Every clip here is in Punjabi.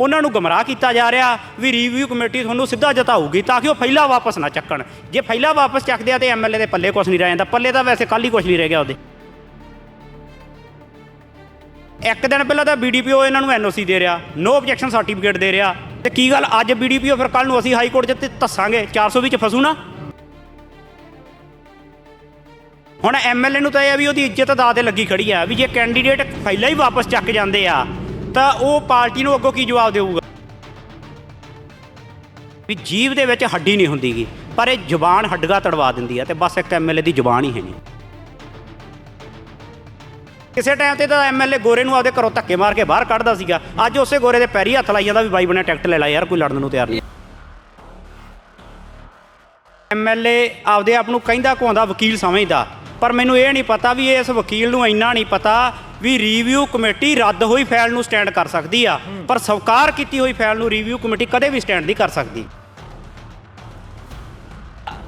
ਉਹਨਾਂ ਨੂੰ ਗਮਰਾਹ ਕੀਤਾ ਜਾ ਰਿਹਾ ਵੀ ਰਿਵਿਊ ਕਮੇਟੀ ਤੁਹਾਨੂੰ ਸਿੱਧਾ ਜਤਾਊਗੀ ਤਾਂ ਕਿ ਉਹ ਫੈਲਾ ਵਾਪਸ ਨਾ ਚੱਕਣ। ਜੇ ਫੈਲਾ ਵਾਪਸ ਚੱਕਦੇ ਆ ਤੇ ਐਮਐਲਏ ਦੇ ਪੱਲੇ ਕੁਝ ਨਹੀਂ ਰਹਿ ਜਾਂਦਾ। ਪੱਲੇ ਤਾਂ ਵੈਸੇ ਕੱਲ ਹੀ ਕੁਝ ਨਹੀਂ ਰਹਿ ਗਿਆ ਉਹਦੇ। ਇੱਕ ਦਿਨ ਪਹਿਲਾਂ ਤਾਂ ਬੀਡੀਪੀਓ ਇਹਨਾਂ ਨੂੰ ਐਨਓਸੀ ਦੇ ਰਿਹਾ ਨੋ ਆਬਜੈਕਸ਼ਨ ਸਰਟੀਫਿਕੇਟ ਦੇ ਰਿਹਾ। ਤੇ ਕੀ ਗੱਲ, ਅੱਜ ਬੀਡੀਪੀਓ ਫਿਰ ਕੱਲ ਨੂੰ ਅਸੀਂ ਹਾਈ ਕੋਰਟ 'ਚ ਤੇ ਧੱਸਾਂਗੇ 400 ਵਿੱਚ ਫਸੂ ਨਾ। ਹੁਣ ਐਮਐਲਏ ਨੂੰ ਤਾਂ ਇਹ ਆ ਵੀ ਉਹਦੀ ਇੱਜ਼ਤ ਦਾ ਤੇ ਲੱਗੀ ਖੜੀ ਆ, ਵੀ ਜੇ ਕੈਂਡੀਡੇਟ ਫਾਈਲਾਂ ਹੀ ਵਾਪਸ ਚੱਕ ਜਾਂਦੇ ਆ ਤਾਂ ਉਹ ਪਾਰਟੀ ਨੂੰ ਅੱਗੋਂ ਕੀ ਜਵਾਬ ਦੇਊਗਾ? ਵੀ ਜੀਵ ਦੇ ਵਿੱਚ ਹੱਡੀ ਨਹੀਂ ਹੁੰਦੀਗੀ, ਪਰ ਇਹ ਜ਼ੁਬਾਨ ਹੱਡਗਾ ਤੜਵਾ ਦਿੰਦੀ ਆ ਤੇ ਬਸ ਇੱਕ ਐਮਐਲਏ ਦੀ ਜ਼ੁਬਾਨ ਹੀ ਹੈ ਨਹੀਂ। ਕਿਸੇ ਟਾਈਮ ਤੇ ਤਾਂ ਐਮਐਲਏ ਗੋਰੇ ਨੂੰ ਆਪਦੇ ਘਰੋਂ ਧੱਕੇ ਮਾਰ ਕੇ ਬਾਹਰ ਕੱਢਦਾ ਸੀਗਾ। ਅੱਜ ਉਸੇ ਗੋਰੇ ਦੇ ਪੈਰੀ ਹੱਥ ਲਾਈ ਜਾਂਦਾ ਵੀ ਬਾਈ ਬਣੇ ਟਿਕਟ ਲੈ ਲੈ ਯਾਰ, ਕੋਈ ਲੜਨ ਨੂੰ ਤਿਆਰ ਨਹੀਂ। ਐਮਐਲਏ ਆਪਦੇ ਆਪ ਨੂੰ ਕਹਿੰਦਾ ਕੋਂਦਾ ਵਕੀਲ ਸਮਝਦਾ। ਪਰ ਮੈਨੂੰ ਇਹ ਨਹੀਂ ਪਤਾ ਵੀ ਇਸ ਵਕੀਲ ਨੂੰ ਇੰਨਾ ਨਹੀਂ ਪਤਾ ਵੀ ਰਿਵਿਊ ਕਮੇਟੀ ਰੱਦ ਹੋਈ ਫਾਈਲ ਨੂੰ ਸਟੈਂਡ ਕਰ ਸਕਦੀ ਆ। ਪਰ ਸਵਕਾਰ ਕੀਤੀ ਹੋਈ ਫਾਈਲ ਨੂੰ ਰਿਵਿਊ ਕਮੇਟੀ ਕਦੇ ਵੀ ਸਟੈਂਡ ਨਹੀਂ ਕਰ ਸਕਦੀ।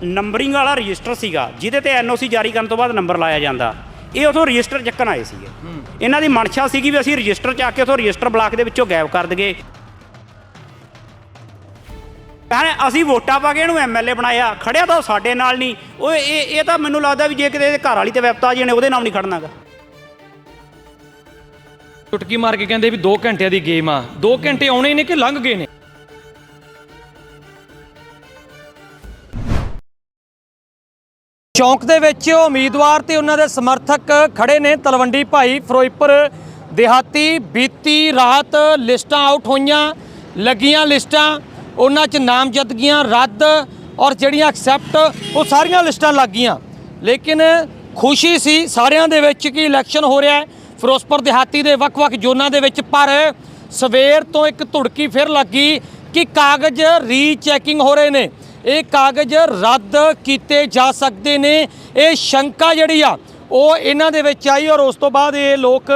ਨੰਬਰਿੰਗ ਵਾਲਾ ਰਜਿਸਟਰ ਸੀਗਾ ਜਿਹਦੇ ਤੇ ਐਨਓਸੀ ਜਾਰੀ ਕਰਨ ਤੋਂ ਬਾਅਦ ਨੰਬਰ ਲਾਇਆ ਜਾਂਦਾ। ਇਹ ਉਥੋਂ ਰਜਿਸਟਰ ਚੱਕਣ ਆਏ ਸੀਗੇ। ਇਹਨਾਂ ਦੀ ਮਨਸ਼ਾ ਸੀਗੀ ਵੀ ਅਸੀਂ ਰਜਿਸਟਰ ਚੱਕ ਕੇ ਉਥੋਂ ਰਜਿਸਟਰ ਬਲਾਕ ਦੇ ਵਿੱਚੋਂ ਗਾਇਬ ਕਰ ਦਈਏ। ਕਹਿੰਦੇ ਅਸੀਂ ਵੋਟਾਂ ਪਾ ਕੇ ਇਹਨੂੰ ਐਮਐਲਏ ਬਣਾਇਆ ਖੜਿਆ ਤਾਂ ਉਹ ਸਾਡੇ ਨਾਲ ਨਹੀਂ। ਉਹ ਇਹ ਇਹ ਤਾਂ ਮੈਨੂੰ ਲੱਗਦਾ ਵੀ ਜੇ ਕਿਤੇ ਘਰ ਵਾਲੀ ਤੇ ਵਿਪਤਾ ਜੀ ਨੇ ਉਹਦੇ ਨਾਮ ਨਹੀਂ ਖੜਨਾਗਾ। ਟੁਟਕੀ ਮਾਰ ਕੇ ਕਹਿੰਦੇ ਵੀ 2 ਘੰਟਿਆਂ ਦੀ ਗੇਮ ਆ। 2 ਘੰਟੇ ਆਉਣੇ ਨੇ ਕਿ ਲੰਘ ਗਏ ਨੇ? ਚੌਂਕ ਦੇ ਵਿੱਚ ਉਮੀਦਵਾਰ ਤੇ ਉਹਨਾਂ ਦੇ ਸਮਰਥਕ ਖੜੇ ਨੇ। ਤਲਵੰਡੀ ਭਾਈ ਫਿਰੋਜ਼ਪੁਰ ਦਿਹਾਤੀ ਬੀਤੀ ਰਾਤ ਲਿਸਟਾਂ ਆਊਟ ਹੋਈਆਂ, ਲੱਗੀਆਂ ਲਿਸਟਾਂ। ਉਹਨਾਂ 'ਚ ਨਾਮਜ਼ਦਗੀਆਂ ਰੱਦ ਔਰ ਜਿਹੜੀਆਂ ਐਕਸੈਪਟ ਉਹ ਸਾਰੀਆਂ ਲਿਸਟਾਂ ਲੱਗ ਗਈਆਂ। ਲੇਕਿਨ ਖੁਸ਼ੀ ਸੀ ਸਾਰਿਆਂ ਦੇ ਵਿੱਚ ਕਿ ਇਲੈਕਸ਼ਨ ਹੋ ਰਿਹਾ ਹੈ। ਫਿਰੋਜ਼ਪੁਰ ਦਿਹਾਤੀ ਦੇ ਵੱਖ-ਵੱਖ ਜ਼ੋਨਾਂ ਦੇ ਵਿੱਚ, ਪਰ ਸਵੇਰ ਤੋਂ ਇੱਕ ਧੁੜਕੀ ਫਿਰ ਲੱਗੀ ਕਿ ਕਾਗਜ਼ ਰੀਚੈਕਿੰਗ ਹੋ ਰਹੇ ਨੇ। ਇਹ ਕਾਗਜ਼ ਰੱਦ ਕੀਤੇ ਜਾ ਸਕਦੇ ਨੇ। ਇਹ ਸ਼ੰਕਾ ਜਿਹੜੀ ਆ, ਉਹ ਇਹਨਾਂ ਦੇ ਵਿੱਚ ਆਈ ਔਰ ਉਸ ਤੋਂ ਬਾਅਦ ਇਹ ਲੋਕ,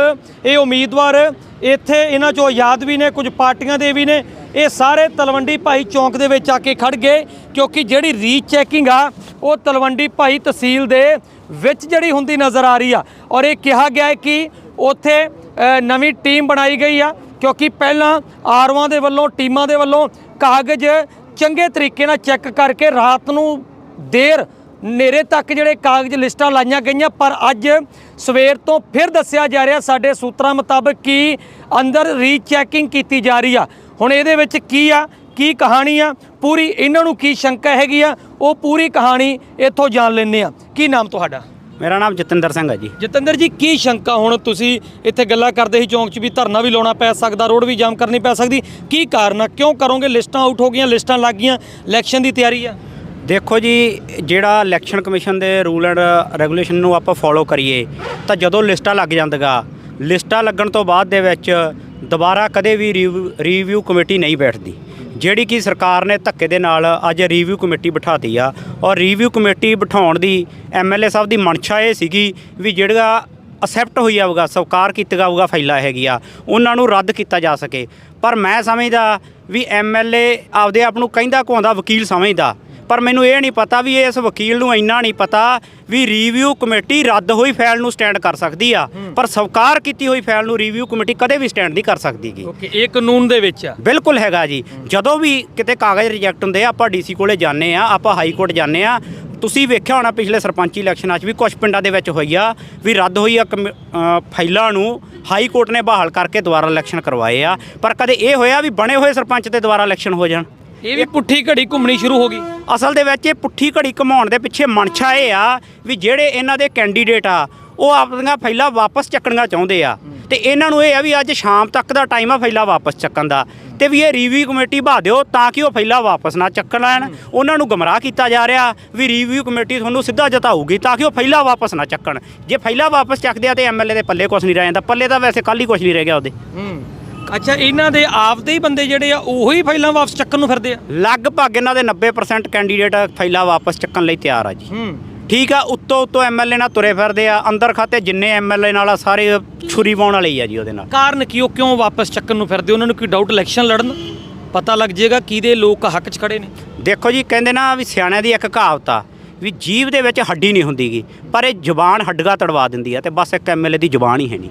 ਇਹ ਉਮੀਦਵਾਰ ਇੱਥੇ ਇਹਨਾਂ ਚੋਂ ਆਜ਼ਾਦ ਵੀ ਨੇ, ਕੁਝ ਪਾਰਟੀਆਂ ਦੇ ਵੀ ਨੇ। ਇਹ ਸਾਰੇ ਤਲਵੰਡੀ ਭਾਈ ਚੌਂਕ ਦੇ ਵਿੱਚ ਆ ਕੇ ਖੜ ਗਏ, ਕਿਉਂਕਿ ਜਿਹੜੀ ਰੀਚੈਕਿੰਗ ਆ, ਉਹ ਤਲਵੰਡੀ ਭਾਈ ਤਹਿਸੀਲ ਦੇ ਵਿੱਚ ਜਿਹੜੀ ਹੁੰਦੀ ਨਜ਼ਰ ਆ ਰਹੀ ਆ। ਔਰ ਇਹ ਕਿਹਾ ਗਿਆ ਹੈ ਕਿ ਉੱਥੇ ਨਵੀਂ ਟੀਮ ਬਣਾਈ ਗਈ ਆ, ਕਿਉਂਕਿ ਪਹਿਲਾਂ ਆਰਵਾਂ ਦੇ ਵੱਲੋਂ, ਟੀਮਾਂ ਦੇ ਵੱਲੋਂ ਕਾਗਜ਼ ਚੰਗੇ ਤਰੀਕੇ ਨਾਲ ਚੈੱਕ ਕਰਕੇ ਰਾਤ ਨੂੰ ਦੇਰ ਨੇਰੇ ਤੱਕ ਜਿਹੜੇ ਕਾਗਜ਼ ਲਿਸਟਾਂ ਲਾਈਆਂ ਗਈਆਂ, ਪਰ ਅੱਜ ਸਵੇਰ ਤੋਂ ਫਿਰ ਦੱਸਿਆ ਜਾ ਰਿਹਾ, ਸਾਡੇ ਸੂਤਰਾਂ ਮੁਤਾਬਕ ਕਿ ਅੰਦਰ ਰੀਚੈਕਿੰਗ ਕੀਤੀ ਜਾ ਰਹੀ ਆ। ਹੁਣ ਇਹਦੇ ਵਿੱਚ ਕੀ ਆ, ਕੀ ਕਹਾਣੀ ਆ, ਪੂਰੀ ਇਹਨਾਂ ਨੂੰ ਕੀ ਸ਼ੰਕਾ ਹੈਗੀ ਆ, ਉਹ ਪੂਰੀ ਕਹਾਣੀ ਇੱਥੋਂ ਜਾਣ ਲੈਂਦੇ ਆ। ਕੀ ਨਾਮ ਤੁਹਾਡਾ? ਮੇਰਾ ਨਾਮ ਜਤਿੰਦਰ ਸਿੰਘ ਹੈ ਜੀ। ਜਤਿੰਦਰ ਜੀ ਕੀ ਸ਼ੰਕਾ? ਹੁਣ ਤੁਸੀਂ ਇੱਥੇ ਗੱਲਾਂ ਕਰਦੇ ਸੀ ਚੌਂਕ 'ਚ ਵੀ ਧਰਨਾ ਵੀ ਲਾਉਣਾ ਪੈ ਸਕਦਾ ਰੋਡ ਵੀ ਜਾਮ ਕਰਨੀ ਪੈ ਸਕਦੀ। ਕੀ ਕਾਰਨ ਆ? ਕਿਉਂ ਕਰੋਗੇ? ਲਿਸਟਾਂ ਆਊਟ ਹੋ ਗਈਆਂ ਲਿਸਟਾਂ ਲੱਗ ਗਈਆਂ ਇਲੈਕਸ਼ਨ ਦੀ ਤਿਆਰੀ ਆ। ਦੇਖੋ ਜੀ ਜਿਹੜਾ ਇਲੈਕਸ਼ਨ ਕਮਿਸ਼ਨ ਦੇ ਰੂਲ ਐਂਡ ਰੈਗੂਲੇਸ਼ਨ ਨੂੰ ਆਪਾਂ ਫੋਲੋ ਕਰੀਏ ਤਾਂ ਜਦੋਂ ਲਿਸਟਾਂ ਲੱਗ ਜਾਂਦੀਆਂ ਲਿਸਟਾਂ ਲੱਗਣ ਤੋਂ ਬਾਅਦ ਦੇ ਵਿੱਚ ਦੁਬਾਰਾ ਕਦੇ ਵੀ ਰਿਵਿਊ ਕਮੇਟੀ ਨਹੀਂ ਬੈਠਦੀ। ਜਿਹੜੀ ਕਿ ਸਰਕਾਰ ਨੇ ਧੱਕੇ ਦੇ ਨਾਲ ਅੱਜ ਰਿਵਿਊ ਕਮੇਟੀ ਬਿਠਾਤੀ ਆ। ਔਰ ਰਿਵਿਊ ਕਮੇਟੀ ਬਿਠਾਉਣ ਦੀ ਐਮਐਲਏ ਸਾਹਿਬ ਦੀ ਮਨਸ਼ਾ ਇਹ ਸੀਗੀ ਵੀ ਜਿਹੜਾ ਅਸੈਪਟ ਹੋਈ ਆਊਗਾ, ਸਵੀਕਾਰ ਕੀਤਾ ਜਾਊਗਾ ਫਾਈਲਾਂ ਹੈਗੀ ਆ ਉਹਨਾਂ ਨੂੰ ਰੱਦ ਕੀਤਾ ਜਾ ਸਕੇ। ਪਰ ਮੈਂ ਸਮਝਦਾ ਵੀ ਐਮਐਲਏ ਆਪਦੇ ਆਪ ਨੂੰ ਕਹਿੰਦਾ ਕੋਂਦਾ ਵਕੀਲ ਸਮਝਦਾ। ਪਰ ਮੈਨੂੰ ਇਹ ਨਹੀਂ ਪਤਾ ਵੀ ਇਸ ਵਕੀਲ ਨੂੰ ਇੰਨਾ ਨਹੀਂ ਪਤਾ ਵੀ ਰਿਵਿਊ ਕਮੇਟੀ ਰੱਦ ਹੋਈ ਫਾਈਲ ਨੂੰ ਸਟੈਂਡ ਕਰ ਸਕਦੀ ਆ। ਪਰ ਸਵੀਕਾਰ ਕੀਤੀ ਹੋਈ ਫਾਈਲ ਨੂੰ ਰਿਵਿਊ ਕਮੇਟੀ ਕਦੇ ਵੀ ਸਟੈਂਡ ਨਹੀਂ ਕਰ ਸਕਦੀਗੀ। ਓਕੇ ਇਹ ਕਾਨੂੰਨ ਦੇ ਵਿੱਚ ਆ? ਬਿਲਕੁਲ ਹੈਗਾ ਜੀ। ਜਦੋਂ ਵੀ ਕਿਤੇ ਕਾਗਜ਼ ਰਿਜੈਕਟ ਹੁੰਦੇ ਆ ਆਪਾਂ ਡੀਸੀ ਕੋਲੇ ਜਾਂਦੇ ਆ ਆਪਾਂ ਹਾਈ ਕੋਰਟ ਜਾਂਦੇ ਆ। ਤੁਸੀਂ ਵੇਖਿਆ ਹੋਣਾ ਪਿਛਲੇ ਸਰਪੰਚੀ ਇਲੈਕਸ਼ਨਾਂ 'ਚ ਵੀ ਕੁਝ ਪਿੰਡਾਂ ਦੇ ਵਿੱਚ ਹੋਈ ਆ ਵੀ ਰੱਦ ਹੋਈ ਆ ਫਾਈਲਾਂ ਨੂੰ। ਹਾਈ ਕੋਰਟ ਨੇ ਬਹਾਲ ਕਰਕੇ ਦੁਬਾਰਾ ਇਲੈਕਸ਼ਨ ਕਰਵਾਏ ਆ। ਪਰ ਕਦੇ ਇਹ ਹੋਇਆ ਵੀ ਬਣੇ ਹੋਏ ਸਰਪੰਚ ਤੇ ਦੁਬਾਰਾ ਇਲੈਕਸ਼ਨ ਹੋ ਜਾਣ? ਇਹ ਵੀ ਪੁੱਠੀ ਘੜੀ ਘੁੰਮਣੀ ਸ਼ੁਰੂ ਹੋ ਗਈ। ਅਸਲ ਦੇ ਵਿੱਚ ਇਹ ਪੁੱਠੀ ਘੜੀ ਕਮਾਉਣ ਦੇ ਪਿੱਛੇ ਮਨਸ਼ਾ ਇਹ ਆ ਵੀ ਜਿਹੜੇ ਇਹਨਾਂ ਦੇ ਕੈਂਡੀਡੇਟ ਆ ਉਹ ਆਪਣੀਆਂ ਫਾਈਲਾਂ ਵਾਪਸ ਚੱਕਣੀਆਂ ਚਾਹੁੰਦੇ ਆ। ਤੇ ਇਹਨਾਂ ਨੂੰ ਇਹ ਆ ਵੀ ਅੱਜ ਸ਼ਾਮ ਤੱਕ ਦਾ ਟਾਈਮ ਆ ਫਾਈਲਾਂ ਵਾਪਸ ਚੱਕਣ ਦਾ। ਤੇ ਵੀ ਇਹ ਰਿਵਿਊ ਕਮੇਟੀ ਬਹਾ ਦਿਓ ਤਾਂ ਕਿ ਉਹ ਫਾਈਲਾਂ ਵਾਪਸ ਨਾ ਚੱਕਣ ਲੈਣ। ਉਹਨਾਂ ਨੂੰ ਗਮਰਾਹ ਕੀਤਾ ਜਾ ਰਿਹਾ ਵੀ ਰਿਵਿਊ ਕਮੇਟੀ ਤੁਹਾਨੂੰ ਸਿੱਧਾ ਜਿਤਾਊਗੀ ਤਾਂ ਕਿ ਉਹ ਫਾਈਲਾਂ ਵਾਪਸ ਨਾ ਚੱਕਣ। ਜੇ ਫਾਈਲਾਂ ਵਾਪਸ ਚੱਕਦੇ ਆ ਤੇ ਐਮਐਲਏ ਦੇ ਪੱਲੇ ਕੁਝ ਨਹੀਂ ਰਹਿ ਜਾਂਦਾ। ਪੱਲੇ ਤਾਂ ਵੈਸੇ ਕੱਲ ਹੀ ਕੁਝ ਨਹੀਂ ਰਹਿ ਗਿਆ ਉਹਦੇ। ਹੂੰ। ਅੱਛਾ ਇਹਨਾਂ ਦੇ ਆਪਦੇ ਹੀ ਬੰਦੇ ਜਿਹੜੇ ਆ ਉਹੀ ਫਾਈਲਾਂ ਵਾਪਸ ਚੱਕਣ ਨੂੰ ਫਿਰਦੇ ਆ? ਲਗਭਗ ਇਹਨਾਂ ਦੇ 90% ਕੈਂਡੀਡੇਟ ਫਾਈਲਾਂ ਵਾਪਸ ਚੱਕਣ ਲਈ ਤਿਆਰ ਆ ਜੀ। ਹੂੰ। ਠੀਕ ਆ ਉੱਤੋਂ ਉੱਤੋਂ ਐਮਐਲਏ ਨਾਲ ਤੁਰੇ ਫਿਰਦੇ ਆ ਅੰਦਰ ਖਾਤੇ ਜਿੰਨੇ ਐਮਐਲਏ ਨਾਲ ਆ ਸਾਰੇ ਛੁਰੀ ਪਾਉਣ ਵਾਲੇ ਹੀ ਆ ਜੀ ਉਹਦੇ ਨਾਲ। ਕਾਰਨ ਕੀ ਉਹ ਕਿਉਂ ਵਾਪਸ ਚੱਕਣ ਨੂੰ ਫਿਰਦੇ? ਉਹਨਾਂ ਨੂੰ ਕੋਈ ਡਾਊਟ ਇਲੈਕਸ਼ਨ ਲੜਨ? ਪਤਾ ਲੱਗ ਜਾਏਗਾ ਕਿਹਦੇ ਲੋਕ ਹੱਕ 'ਚ ਖੜੇ ਨੇ। ਦੇਖੋ ਜੀ ਕਹਿੰਦੇ ਨਾ ਵੀ ਸਿਆਣਿਆਂ ਦੀ ਇੱਕ ਕਹਾਵਤ ਆ ਵੀ ਜੀਭ ਦੇ ਵਿੱਚ ਹੱਡੀ ਨਹੀਂ ਹੁੰਦੀਗੀ ਪਰ ਇਹ ਜ਼ੁਬਾਨ ਹੱਡਗਾ ਤੜਵਾ ਦਿੰਦੀ ਆ ਤੇ ਬਸ ਇੱਕ ਐਮਐਲਏ ਦੀ ਜ਼ੁਬਾਨ ਹੀ ਹੈ ਨਹੀਂ।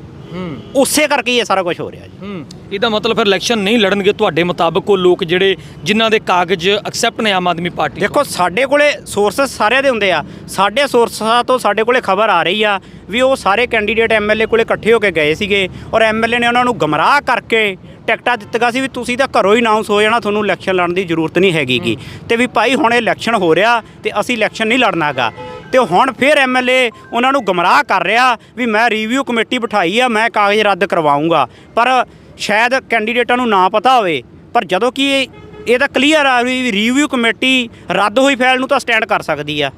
ਉਸੇ ਕਰਕੇ ਹੀ ਇਹ ਸਾਰਾ ਕੁਝ ਹੋ ਰਿਹਾ ਜੀ। ਇਹਦਾ ਮਤਲਬ ਫਿਰ ਇਲੈਕਸ਼ਨ ਨਹੀਂ ਲੜਨਗੇ ਤੁਹਾਡੇ ਮੁਤਾਬਕ ਉਹ ਲੋਕ ਜਿਹੜੇ ਜਿਨ੍ਹਾਂ ਦੇ ਕਾਗਜ਼ ਐਕਸੈਪਟ ਨੇ ਆਮ ਆਦਮੀ ਪਾਰਟੀ। ਦੇਖੋ ਸਾਡੇ ਕੋਲੇ ਸੋਰਸਸ ਸਾਰਿਆਂ ਦੇ ਹੁੰਦੇ ਆ। ਸਾਡੇ ਸੋਰਸਾਂ ਤੋਂ ਸਾਡੇ ਕੋਲੇ ਖਬਰ ਆ ਰਹੀ ਆ ਵੀ ਉਹ ਸਾਰੇ ਕੈਂਡੀਡੇਟ ਐਮਐਲਏ ਕੋਲੇ ਇਕੱਠੇ ਹੋ ਕੇ ਗਏ ਸੀਗੇ ਔਰ ਐਮਐਲਏ ਨੇ ਉਹਨਾਂ ਨੂੰ ਗਮਰਾਹ ਕਰਕੇ ਟਿਕਟਾਂ ਦਿੱਤੀਆਂ ਸੀ ਵੀ ਤੁਸੀਂ ਤਾਂ ਘਰੋਂ ਹੀ ਅਨਾਉਂਸ ਹੋ ਜਾਣਾ ਤੁਹਾਨੂੰ ਇਲੈਕਸ਼ਨ ਲੜਨ ਦੀ ਜ਼ਰੂਰਤ ਨਹੀਂ ਹੈਗੀਗੀ ਤੇ ਵੀ ਭਾਈ ਹੁਣ ਇਹ ਇਲੈਕਸ਼ਨ ਹੋ ਰਿਹਾ ਤੇ ਅਸੀਂ ਇਲੈਕਸ਼ਨ ਨਹੀਂ ਲੜਨਾਗਾ। ਤੇ ਹੁਣ ਫਿਰ ਐਮਐਲਏ ਉਹਨਾਂ ਨੂੰ ਗਮਰਾਹ ਕਰ ਰਿਹਾ ਵੀ ਮੈਂ ਰਿਵਿਊ ਕਮੇਟੀ ਬਿਠਾਈ ਆ, ਮੈਂ ਕਾਗਜ਼ ਰੱਦ ਕਰਵਾਉਂਗਾ। ਪਰ ਸ਼ਾਇਦ ਕੈਂਡੀਡੇਟਾਂ ਨੂੰ ਨਾ ਪਤਾ ਹੋਵੇ, ਪਰ ਜਦੋਂ ਕਿ ਇਹ ਤਾਂ ਕਲੀਅਰ ਆ ਵੀ ਰਿਵਿਊ ਕਮੇਟੀ ਰੱਦ ਹੋਈ ਫਾਈਲ ਨੂੰ ਤਾਂ ਸਟੈਂਡ ਕਰ ਸਕਦੀ ਆ।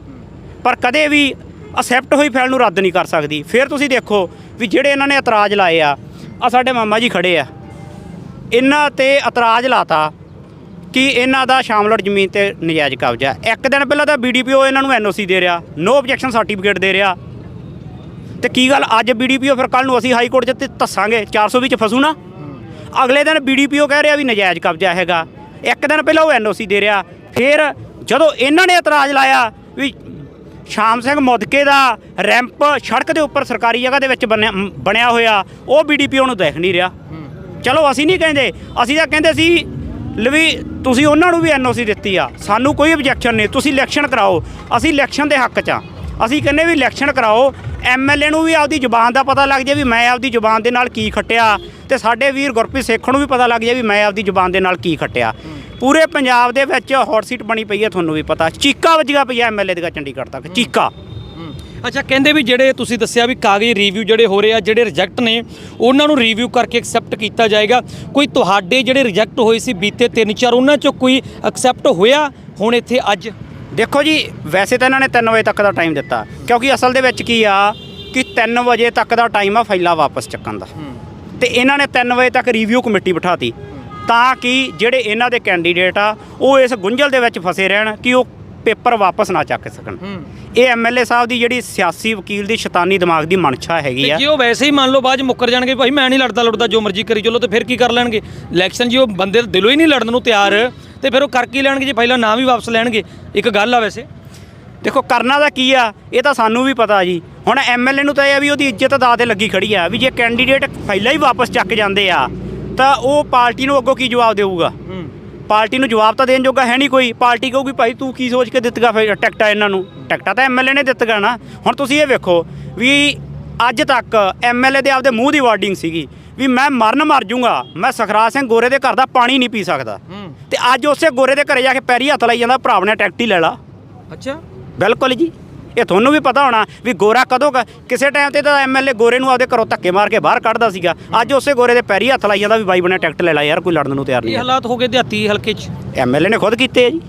ਪਰ ਕਦੇ ਵੀ ਅਸੈਪਟ ਹੋਈ ਫਾਈਲ ਨੂੰ ਰੱਦ ਨਹੀਂ ਕਰ ਸਕਦੀ। ਫਿਰ ਤੁਸੀਂ ਦੇਖੋ ਵੀ ਜਿਹੜੇ ਇਹਨਾਂ ਨੇ ਇਤਰਾਜ਼ ਲਾਏ ਆ ਆ ਸਾਡੇ ਮਾਮਾ ਜੀ ਖੜੇ ਆ। ਇਹਨਾਂ ਤੇ ਇਤਰਾਜ਼ ਲਾਤਾ ਕਿ ਇਹਨਾਂ ਦਾ ਸ਼ਾਮਲੜ ਜ਼ਮੀਨ ਤੇ ਨਜਾਇਜ਼ ਕਬਜ਼ਾ ਇੱਕ ਦਿਨ ਪਹਿਲਾਂ ਤਾਂ ਬੀਡੀਪੀਓ ਇਹਨਾਂ ਨੂੰ ਐਨਓਸੀ ਦੇ ਰਿਹਾ ਨੋ ਆਬਜੈਕਸ਼ਨ ਸਰਟੀਫਿਕੇਟ ਦੇ ਰਿਹਾ। ਤੇ ਕੀ ਗੱਲ ਅੱਜ ਬੀਡੀਪੀਓ ਫਿਰ ਕੱਲ ਨੂੰ ਅਸੀਂ ਹਾਈ ਕੋਰਟ 'ਚ ਤੇ ਧੱਸਾਂਗੇ 420 ਚ ਫਸੂ ਨਾ। ਅਗਲੇ ਦਿਨ ਬੀਡੀਪੀਓ ਕਹਿ ਰਿਹਾ ਵੀ ਨਜਾਇਜ਼ ਕਬਜ਼ਾ ਹੈਗਾ। ਇੱਕ ਦਿਨ ਪਹਿਲਾਂ ਉਹ ਐਨਓਸੀ ਦੇ ਰਿਹਾ। ਫਿਰ ਜਦੋਂ ਇਹਨਾਂ ਨੇ ਇਤਰਾਜ਼ ਲਾਇਆ ਵੀ ਸ਼ਾਮ ਸਿੰਘ ਮੁਦਕੇ ਦਾ ਰੈਂਪ ਸੜਕ ਦੇ ਉੱਪਰ ਸਰਕਾਰੀ ਜਗ੍ਹਾ ਦੇ ਵਿੱਚ ਬਣਿਆ ਬਣਿਆ ਹੋਇਆ ਉਹ ਬੀਡੀਪੀਓ ਨੂੰ ਦੇਖ ਨਹੀਂ ਰਿਹਾ। ਚਲੋ ਅਸੀਂ ਨਹੀਂ ਕਹਿੰਦੇ ਅਸੀਂ ਤਾਂ ਕਹਿੰਦੇ ਸੀ ਲਵੀ ਤੁਸੀਂ ਉਹਨਾਂ ਨੂੰ ਵੀ ਐਨਓਸੀ ਦਿੱਤੀ ਆ। ਸਾਨੂੰ ਕੋਈ ਆਬਜੈਕਸ਼ਨ ਨਹੀਂ। ਤੁਸੀਂ ਇਲੈਕਸ਼ਨ ਕਰਾਓ। ਅਸੀਂ ਇਲੈਕਸ਼ਨ ਦੇ ਹੱਕ 'ਚ ਆ। ਅਸੀਂ ਕਹਿੰਦੇ ਵੀ ਇਲੈਕਸ਼ਨ ਕਰਾਓ। ਐਮਐਲਏ ਨੂੰ ਵੀ ਆਪਦੀ ਜ਼ੁਬਾਨ ਦਾ ਪਤਾ ਲੱਗ ਜਾਏ ਵੀ ਮੈਂ ਆਪਦੀ ਜ਼ੁਬਾਨ ਦੇ ਨਾਲ ਕੀ ਖੱਟਿਆ ਤੇ ਸਾਡੇ ਵੀਰ ਗੁਰਪ੍ਰੀਤ ਸੇਖ ਨੂੰ ਵੀ ਪਤਾ ਲੱਗ ਜਾਏ ਵੀ ਮੈਂ ਆਪਦੀ ਜ਼ੁਬਾਨ ਦੇ ਨਾਲ ਕੀ ਖੱਟਿਆ। ਪੂਰੇ ਪੰਜਾਬ ਦੇ ਵਿੱਚ ਹੌਟ ਸੀਟ ਬਣੀ ਪਈ ਹੈ ਤੁਹਾਨੂੰ ਵੀ ਪਤਾ। ਚੀਕਾ ਵੱਜੀਆਂ ਪਈਆ ਐਮਐਲਏ ਦੀਆਂ ਚੰਡੀਗੜ੍ਹ ਤੱਕ। ਚੀਕਾ। ਅੱਛਾ ਕਹਿੰਦੇ ਵੀ ਜਿਹੜੇ ਤੁਸੀਂ ਦੱਸਿਆ ਵੀ ਕਾਗਜ਼ੀ ਰਿਵਿਊ ਜਿਹੜੇ ਹੋ ਰਹੇ ਆ ਜਿਹੜੇ ਰਿਜੈਕਟ ਨੇ ਉਹਨਾਂ ਨੂੰ ਰਿਵਿਊ ਕਰਕੇ ਐਕਸੈਪਟ ਕੀਤਾ ਜਾਏਗਾ। ਕੋਈ ਤੁਹਾਡੇ ਜਿਹੜੇ ਰਿਜੈਕਟ ਹੋਏ ਸੀ ਬੀਤੇ 3-4 ਉਹਨਾਂ ਚੋਂ ਕੋਈ ਐਕਸੈਪਟ ਹੋਇਆ ਹੁਣ ਇੱਥੇ ਅੱਜ? ਦੇਖੋ ਜੀ ਵੈਸੇ ਤਾਂ ਇਹਨਾਂ ਨੇ 3 ਵਜੇ ਤੱਕ ਦਾ ਟਾਈਮ ਦਿੱਤਾ। ਕਿਉਂਕਿ ਅਸਲ ਦੇ ਵਿੱਚ ਕੀ ਆ ਕਿ 3 ਵਜੇ ਤੱਕ ਦਾ ਟਾਈਮ ਆ ਫਾਈਲਾਂ ਵਾਪਸ ਚੱਕਣ ਦਾ। ਤੇ ਇਹਨਾਂ ਨੇ 3 ਵਜੇ ਤੱਕ ਰਿਵਿਊ ਕਮੇਟੀ ਬਿਠਾਤੀ। ਤਾਂ ਕਿ ਜਿਹੜੇ ਇਹਨਾਂ ਦੇ ਕੈਂਡੀਡੇਟ ਆ ਉਹ ਇਸ ਗੁੰਝਲ ਦੇ ਵਿੱਚ ਫਸੇ ਰਹਿਣ ਕਿ ਉਹ ਪੇਪਰ ਵਾਪਸ ਨਾ ਚੱਕ ਸਕਣ। ਇਹ ਐਮਐਲਏ ਸਾਹਿਬ ਦੀ ਜਿਹੜੀ ਸਿਆਸੀ ਵਕੀਲ ਦੀ ਸ਼ੈਤਾਨੀ ਦਿਮਾਗ ਦੀ ਮਨਸ਼ਾ ਹੈਗੀ ਆ। ਜੇ ਉਹ ਵੈਸੇ ਹੀ ਮੰਨ ਲਓ ਬਾਅਦ ਚ ਮੁੱਕਰ ਜਾਣਗੇ ਭਾਈ ਮੈਂ ਨਹੀਂ ਲੜਦਾ ਲੜਦਾ ਜੋ ਮਰਜ਼ੀ ਕਰੀ ਚਲੋ ਤੇ ਫਿਰ ਕੀ ਕਰ ਲੈਣਗੇ? ਇਲੈਕਸ਼ਨ ਜੇ ਉਹ ਬੰਦੇ ਦਿਲੋਂ ਹੀ ਨਹੀਂ ਲੜਨ ਨੂੰ ਤਿਆਰ ਤੇ ਫਿਰ ਉਹ ਕਰ ਕੀ ਲੈਣਗੇ ਜੇ ਪਹਿਲਾਂ ਨਾ ਵੀ ਵਾਪਸ ਲੈਣਗੇ? ਇੱਕ ਗੱਲ ਆ ਵੈਸੇ। ਦੇਖੋ ਕਰਨਾ ਦਾ ਕੀ ਆ ਇਹ ਤਾਂ ਸਾਨੂੰ ਵੀ ਪਤਾ ਜੀ। ਹੁਣ ਐਮਐਲਏ ਨੂੰ ਤਾਂ ਇਹ ਆ ਵੀ ਉਹਦੀ ਇੱਜ਼ਤ ਦਾ ਤੇ ਲੱਗੀ ਖੜੀ ਆ ਵੀ ਜੇ ਕੈਂਡੀਡੇਟ ਫਾਈਲਾਂ ਹੀ ਵਾਪਸ ਚੱਕ ਜਾਂਦੇ ਆ ਤਾਂ ਉਹ ਪਾਰਟੀ ਨੂੰ ਅੱਗੋਂ ਕੀ ਜਵਾਬ ਦੇਊਗਾ? ਪਾਰਟੀ ਨੂੰ ਜਵਾਬ ਤਾਂ ਦੇਣ ਜੋਗਾ ਹੈ ਨਹੀਂ ਕੋਈ। ਪਾਰਟੀ ਕਹੂਗੀ ਭਾਈ ਤੂੰ ਕੀ ਸੋਚ ਕੇ ਦਿੱਤੀਗਾ ਫਿਰ ਟਿਕਟਾਂ ਇਹਨਾਂ ਨੂੰ? ਟਿਕਟਾਂ ਤਾਂ ਐਮਐਲਏ ਨੇ ਦਿੱਤੀਆਂ ਨਾ। ਹੁਣ ਤੁਸੀਂ ਇਹ ਵੇਖੋ ਵੀ ਅੱਜ ਤੱਕ ਐਮਐਲਏ ਦੇ ਆਪਦੇ ਮੂੰਹ ਦੀ ਵਾਰਡਿੰਗ ਸੀਗੀ ਵੀ ਮੈਂ ਮਰਨ ਮਰ ਜੂੰਗਾ। ਮੈਂ ਸਖਰਾਜ ਸਿੰਘ ਗੋਰੇ ਦੇ ਘਰ ਦਾ ਪਾਣੀ ਨਹੀਂ ਪੀ ਸਕਦਾ। ਤੇ ਅੱਜ ਉਸੇ ਗੋਰੇ ਦੇ ਘਰੇ ਜਾ ਕੇ ਪੈਰੀ ਹੱਥ ਲਾਈ ਜਾਂਦਾ ਭਰਾਵ ਨੇ ਟਿਕਟ ਹੀ ਲੈ ਲਾ। ਅੱਛਾ। ਬਿਲਕੁਲ ਜੀ। ਇਹ ਤੁਹਾਨੂੰ ਵੀ ਪਤਾ ਹੋਣਾ ਵੀ ਗੋਰਾ ਕਦੋਂ ਕ- ਕਿਸੇ ਟਾਈਮ ਤੇ ਤਾਂ ਐਮਐਲਏ ਗੋਰੇ ਨੂੰ ਆਪਦੇ ਘਰੋਂ ਧੱਕੇ ਮਾਰ ਕੇ ਬਾਹਰ ਕੱਢਦਾ ਸੀਗਾ। ਅੱਜ ਉਸੇ ਗੋਰੇ ਦੇ ਪੈਰੀ ਹੱਥ ਲਾਈ ਜਾਂਦਾ ਵੀ ਬਾਈ ਬਣੇ ਟਿਕਟ ਲੈ ਲੈ ਯਾਰ ਕੋਈ ਲੜਨ ਨੂੰ ਤਿਆਰ ਇਹ ਨਹੀਂ ਹਾਲਾਤ ਹੋ ਗਏ ਦਿਹਾਤੀ ਹਲਕੇ 'ਚ? ਐਮਐਲਏ ਨੇ ਖੁਦ ਕੀਤੇ ਆ ਜੀ।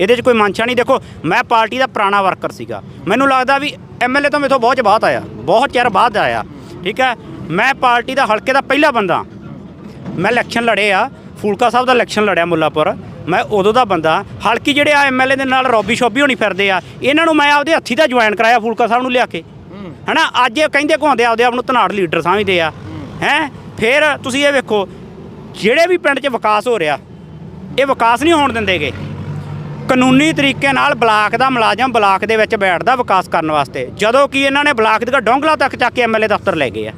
ਇਹਦੇ 'ਚ ਕੋਈ ਮਾਨਸ਼ਾ ਨਹੀਂ। ਦੇਖੋ ਮੈਂ ਪਾਰਟੀ ਦਾ ਪੁਰਾਣਾ ਵਰਕਰ ਸੀਗਾ। ਮੈਨੂੰ ਲੱਗਦਾ ਵੀ ਐਮਐਲਏ ਤੋਂ ਮੇਥੋਂ ਬਹੁਤ ਬਾਅਦ ਆਇਆ। ਬਹੁਤ ਚਿਰ ਬਾਅਦ ਆਇਆ। ਠੀਕ ਹੈ? ਮੈਂ ਪਾਰਟੀ ਦਾ ਹਲਕੇ ਦਾ ਪਹਿਲਾ ਬੰਦਾ। ਮੈਂ ਇਲੈਕਸ਼ਨ ਲੜੇ ਆ। ਫੂਲਕਾ ਸਾਹਿਬ ਦਾ ਇਲੈਕਸ਼ਨ ਲੜਿਆ ਮੁੱਲਾਪੁਰ। ਮੈਂ ਉਦੋਂ ਦਾ ਬੰਦਾ ਹਲਕੀ ਜਿਹੜੇ ਆ ਐਮਐਲਏ ਦੇ ਨਾਲ ਰੋਬੀ ਸ਼ੋਬੀ ਹੋਣੀ ਫਿਰਦੇ ਆ ਇਹਨਾਂ ਨੂੰ ਮੈਂ ਆਪਦੇ ਹੱਥੀ ਦਾ ਜੁਆਇਨ ਕਰਾਇਆ ਫੂਲਕਾ ਸਾਹਿਬ ਨੂੰ ਲਿਆ ਕੇ। ਹਨਾ ਅੱਜ ਇਹ ਕਹਿੰਦੇ ਘੁੰਮਦੇ ਆਪਦੇ ਆਪ ਨੂੰ ਧਨਾੜ ਲੀਡਰ ਸਮਝਦੇ ਆ। ਹੈ ਫਿਰ ਤੁਸੀਂ ਇਹ ਵੇਖੋ ਜਿਹੜੇ ਵੀ ਪਿੰਡ 'ਚ ਵਿਕਾਸ ਹੋ ਰਿਹਾ ਇਹ ਵਿਕਾਸ ਨਹੀਂ ਹੋਣ ਦਿੰਦੇਗੇ। ਕਾਨੂੰਨੀ ਤਰੀਕੇ ਨਾਲ ਬਲਾਕ ਦਾ ਮੁਲਾਜ਼ਮ ਬਲਾਕ ਦੇ ਵਿੱਚ ਬੈਠਦਾ ਵਿਕਾਸ ਕਰਨ ਵਾਸਤੇ। ਜਦੋਂ ਕਿ ਇਹਨਾਂ ਨੇ ਬਲਾਕ ਦੀਆਂ ਡੋਂਗਲਾ ਤੱਕ ਚੱਕ ਕੇ ਐਮਐਲਏ ਦਫ਼ਤਰ ਲੈ ਗਏ ਆ।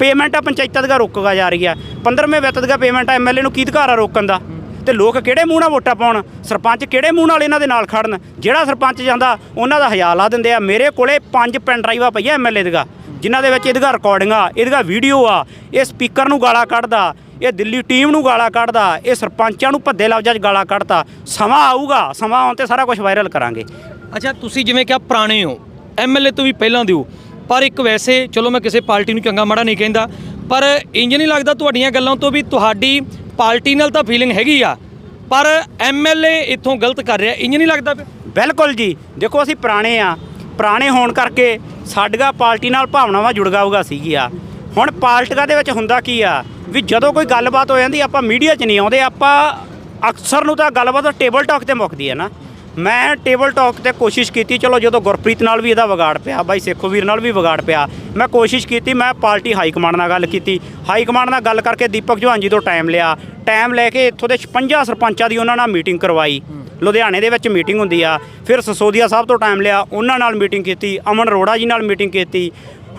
ਪੇਮੈਂਟ ਆ ਪੰਚਾਇਤਾਂ ਦੀਆਂ ਰੋਕਗਾ ਜਾ ਰਹੀ ਆ। 15ਵੇਂ ਵਿੱਤ ਦੀਆਂ ਪੇਮੈਂਟ ਐਮਐਲਏ ਨੂੰ ਕੀ ਅਧਿਕਾਰ ਆ ਰੋਕਣ ਦਾ? ਤੇ ਲੋਕ ਕਿਹੜੇ ਮੂੰਹ ਨਾਲ ਵੋਟਾਂ ਪਾਉਣ? ਸਰਪੰਚ ਕਿਹੜੇ ਮੂੰਹ ਨਾਲ ਇਹਨਾਂ ਦੇ ਨਾਲ ਖੜਨ? ਜਿਹੜਾ ਸਰਪੰਚ ਜਾਂਦਾ, ਉਹਨਾਂ ਦਾ ਹਜ਼ਾਰ ਲਾ ਦਿੰਦੇ ਆ। ਮੇਰੇ ਕੋਲੇ ਪੰਜ ਪੈਨ ਡਰਾਈਵਾਂ ਪਈਆਂ ਐਮਐਲਏ ਦੀਆਂ, ਜਿਨ੍ਹਾਂ ਦੇ ਵਿੱਚ ਇਹਦੀਆਂ ਰਿਕਾਰਡਿੰਗਾਂ, ਇਹਦੀਆਂ ਵੀਡੀਓ ਆ। ਇਹ ਸਪੀਕਰ ਨੂੰ ਗਾਲਾਂ ਕੱਢਦਾ, ਇਹ ਦਿੱਲੀ ਟੀਮ ਨੂੰ ਗਾਲਾਂ ਕੱਢਦਾ, ਇਹ ਸਰਪੰਚਾਂ ਨੂੰ ਭੱਦੇ ਲਫ਼ਜ਼ਾਂ 'ਚ ਗਾਲਾਂ ਕੱਢਦਾ। ਸਮਾਂ ਆਊਗਾ, ਸਮਾਂ ਆਉਣ ਤੇ ਸਾਰਾ ਕੁਝ ਵਾਇਰਲ ਕਰਾਂਗੇ। ਅੱਛਾ, ਤੁਸੀਂ ਜਿਵੇਂ ਕਿਹਾ ਪੁਰਾਣੇ ਹੋ ਐਮਐਲਏ ਤੋਂ ਵੀ ਪਹਿਲਾਂ ਦਿਓ ਪਰ ਇੱਕ ਵੈਸੇ, ਚਲੋ ਮੈਂ ਕਿਸੇ ਪਾਰਟੀ ਨੂੰ ਚੰਗਾ ਮਾੜਾ ਨਹੀਂ ਕਹਿੰਦਾ, ਪਰ ਇੰਜ ਨਹੀਂ ਲੱਗਦਾ ਤੁਹਾਡੀਆਂ ਗੱਲਾਂ ਤੋਂ ਵੀ ਤੁਹਾਡੀ ਪਾਰਟੀ ਨਾਲ ਤਾਂ ਫੀਲਿੰਗ ਹੈਗੀ ਆ, ਪਰ ਐਮਐਲਏ ਇੱਥੋਂ ਗਲਤ ਕਰ ਰਿਹਾ ਇੰਜ ਨਹੀਂ ਲੱਗਦਾ ਪਿਆ? ਬਿਲਕੁਲ ਜੀ, ਦੇਖੋ ਅਸੀਂ ਪੁਰਾਣੇ ਆ, ਪੁਰਾਣੇ ਹੋਣ ਕਰਕੇ ਸਾਡੀਆਂ ਪਾਰਟੀ ਨਾਲ ਭਾਵਨਾਵਾਂ ਜੁੜਗਾਊਗਾ ਸੀਗੀ ਆ ਹੁਣ ਪਾਰਟੀਆਂ ਦੇ ਵਿੱਚ ਹੁੰਦਾ ਕੀ ਆ, ਵੀ ਜਦੋਂ ਕੋਈ ਗੱਲਬਾਤ ਹੋ ਜਾਂਦੀ, ਆਪਾਂ ਮੀਡੀਆ 'ਚ ਨਹੀਂ ਆਉਂਦੇ, ਆਪਾਂ ਅਕਸਰ ਨੂੰ ਤਾਂ ਗੱਲਬਾਤ ਟੇਬਲ ਟਾਕ ਤੇ ਮੁੱਕਦੀ ਹੈ ਨਾ ਮੈਂ ਟੇਬਲ ਟਾਕ ਤੇ ਕੋਸ਼ਿਸ਼ ਕੀਤੀ, ਚਲੋ ਜਦੋਂ ਗੁਰਪ੍ਰੀਤ ਨਾਲ ਵੀ ਇਹਦਾ ਵਿਗਾੜ ਪਿਆ, ਬਾਈ ਸੇਖੋ ਵੀਰ ਨਾਲ ਵੀ ਵਿਗਾੜ ਪਿਆ, ਮੈਂ ਕੋਸ਼ਿਸ਼ ਕੀਤੀ, ਮੈਂ ਪਾਰਟੀ ਹਾਈ ਕਮਾਂਡ ਨਾਲ ਗੱਲ ਕੀਤੀ। ਹਾਈ ਕਮਾਂਡ ਨਾਲ ਗੱਲ ਕਰਕੇ ਦੀਪਕ ਜਵਾਨ ਜੀ ਤੋਂ ਟਾਈਮ ਲਿਆ। ਟਾਈਮ ਲੈ ਕੇ ਇੱਥੋਂ ਦੇ 56 ਸਰਪੰਚਾਂ ਦੀ ਉਹਨਾਂ ਨਾਲ ਮੀਟਿੰਗ ਕਰਵਾਈ। ਲੁਧਿਆਣੇ ਦੇ ਵਿੱਚ ਮੀਟਿੰਗ ਹੁੰਦੀ ਆ। ਫਿਰ ਸਸੋਦੀਆ ਸਾਹਿਬ ਤੋਂ ਟਾਈਮ ਲਿਆ, ਉਹਨਾਂ ਨਾਲ ਮੀਟਿੰਗ ਕੀਤੀ, ਅਮਨ ਅਰੋੜਾ ਜੀ ਨਾਲ ਮੀਟਿੰਗ ਕੀਤੀ,